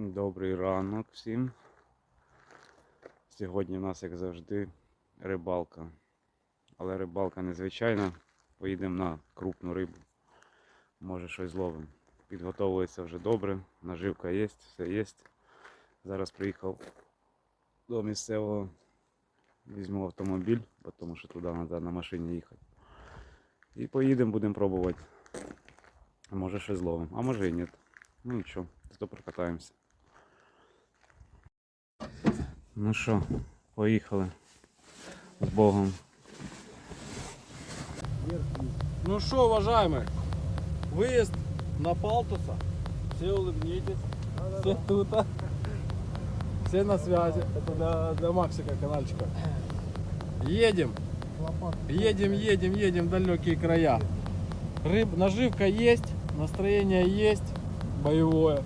Добрий ранок всім. Сьогодні в нас, як завжди, рибалка. Але рибалка незвичайна. Поїдемо на крупну рибу. Може щось зловимо. Підготовується вже добре, наживка є, все є. Зараз приїхав до місцевого. Візьму автомобіль, тому що туди треба на машині їхати. І поїдемо, будемо пробувати. Може щось зловимо, а може і ні. Ну нічого, зато прокатаємося. Ну що, поїхали з Богом. Ну что, уважаемые, выезд на Палтуса. Все улыбнитесь. Все тут. Все на связи. Это для, для Максика канальчика. Едем. Едем, едем, едем в далекие края. Рыб, наживка есть, настроение есть, боевое.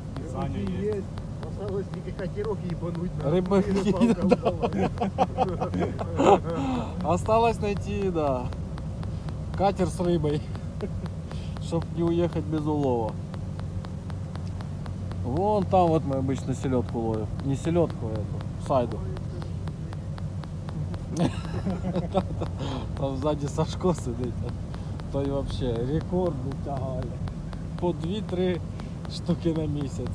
есть Осталось тільки катерок їбануть на Риби- і рибалка вдала. Осталось найти, да, катер с рыбой, чтобы не уехать без улова. Вон там вот мы обычно селедку ловим. Не селедку, а эту, сайду. Там сзади Сашко сидить. а То й вообще рекорд тягає. По 2-3 штуки на місяць.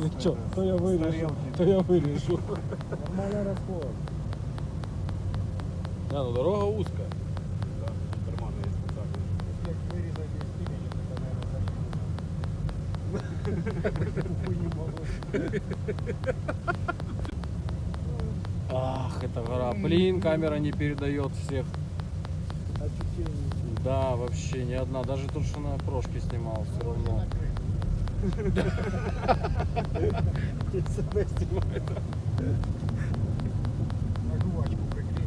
Нічого, то я вирішу, то я вирішу. Нормальний розход. Не, ну дорога узкая. Як вирізати з імені, то, наверное, Хуйні молодь. Ах, эта гора. Блин, камера не передает всех. Ощущення. Да, вообще ни одна. Даже тут, что на прошке снимал, все равно. Себе знімає. На жувачку прикрив.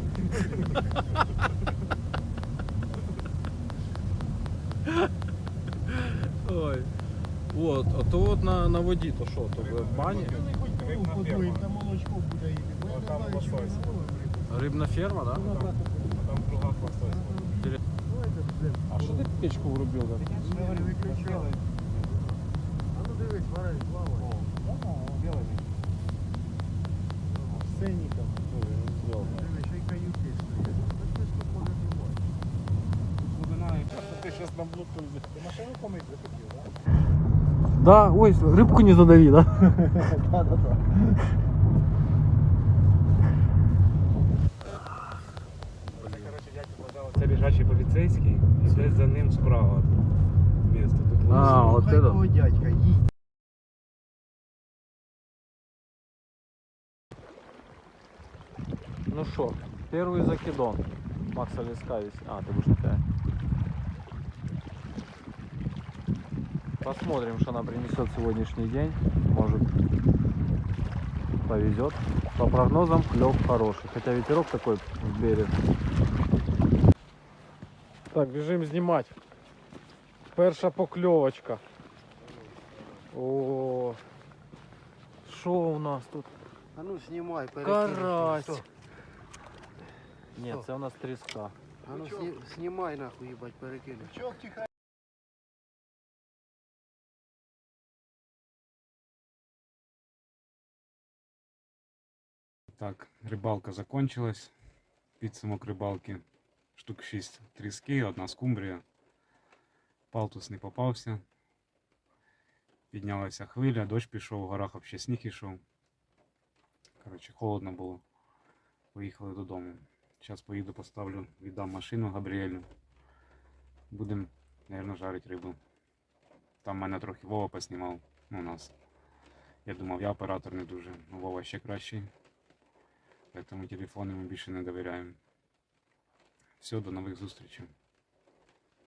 Ой. Вот, а то вот на, на воді, то що, то в бані? Подуємо, там молочко буде їти. Бо я не знаю, що ми зробимо рибу. Рибна ферма, да? Вона брати буде. Давайте, блін. А що ти печку врубив? Да? Двері Ти щас на блоку Ти машину помити захотів, так? Да, ой, рыбку не задави, да? Так-так-так. Це лежачий поліцейський і десь за ним справа місто. Тут А, лисий. от Хай это. твого дядька, їдь. Ну что, первый закидон. Макса Леска висит. А, ты будешь на Посмотрим, что она принесет сегодняшний день. Может повезет. По прогнозам клев хороший. Хотя ветерок такой в берег. Так, бежим снимать. Перша покльовочка. О, що у нас тут? А ну знімай, Карась. Ні, це у нас тріска. А ну знімай нахуй, їбать, перекинув. Чок тихо. Так, рибалка закончилась. Підсумок рибалки штук 6 тріски, одна скумбрія. Палтус не попався. Піднялася хвиля, дощ пішов, в горах взагалі сніг ішов. Коротше, холодно було. Поїхали додому. Зараз поїду, поставлю, віддам машину Габріелю. Будемо, мабуть, жарити рибу. Там мене трохи Вова поснімав. Ну, у нас. Я думав, я оператор не дуже. Ну, Вова ще кращий. Поэтому телефону ми більше не довіряємо. Все, до нових зустрічей.